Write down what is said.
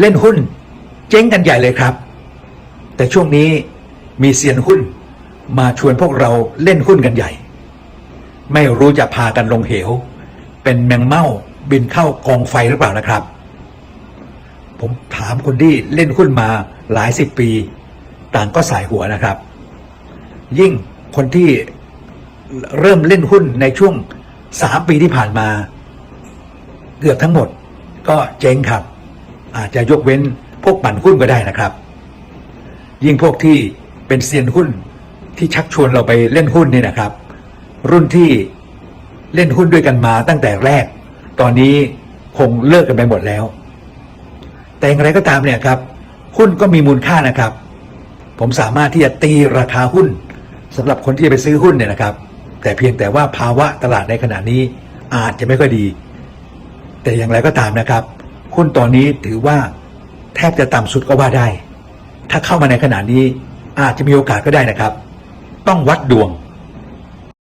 เล่นหุ้น เจ๊งกันใหญ่เลยครับ แต่ช่วงนี้มีเซียนหุ้นมาชวนพวกเราเล่นหุ้นกันใหญ่ ไม่รู้จะพากันลงเหว เป็นแมงเม่าบินเข้ากองไฟหรือเปล่านะครับ ผมถามคนที่เล่นหุ้นมาหลายสิบปี ต่างก็สายหัวนะครับ ยิ่งคนที่เริ่มเล่นหุ้นในช่วงสามปีที่ผ่านมา เกือบทั้งหมดก็เจ๊งครับ อาจจะยกเว้นพวกปั่นหุ้นก็ได้นะครับ ยิ่งพวกที่เป็นเซียนหุ้นที่ชักชวนเราไปเล่นหุ้นนี่นะครับ รุ่นที่เล่นหุ้นด้วยกันมาตั้งแต่แรก ตอนนี้คงเลิกกันไปหมดแล้ว แต่อย่างไรก็ตามเนี่ยครับหุ้นก็มีมูลค่านะครับ ผมสามารถที่จะตีราคาหุ้นสำหรับคนที่จะไปซื้อหุ้นเนี่ยนะครับ แต่เพียงแต่ว่าภาวะตลาดในขณะนี้อาจจะไม่ค่อยดี แต่อย่างไรก็ตามนะครับ หุ้นตอนนี้ถือว่าแทบจะต่ำสุดก็ว่าได้ ถ้าเข้ามาในขณะนี้อาจจะมีโอกาสก็ได้นะครับ ต้องวัดดวง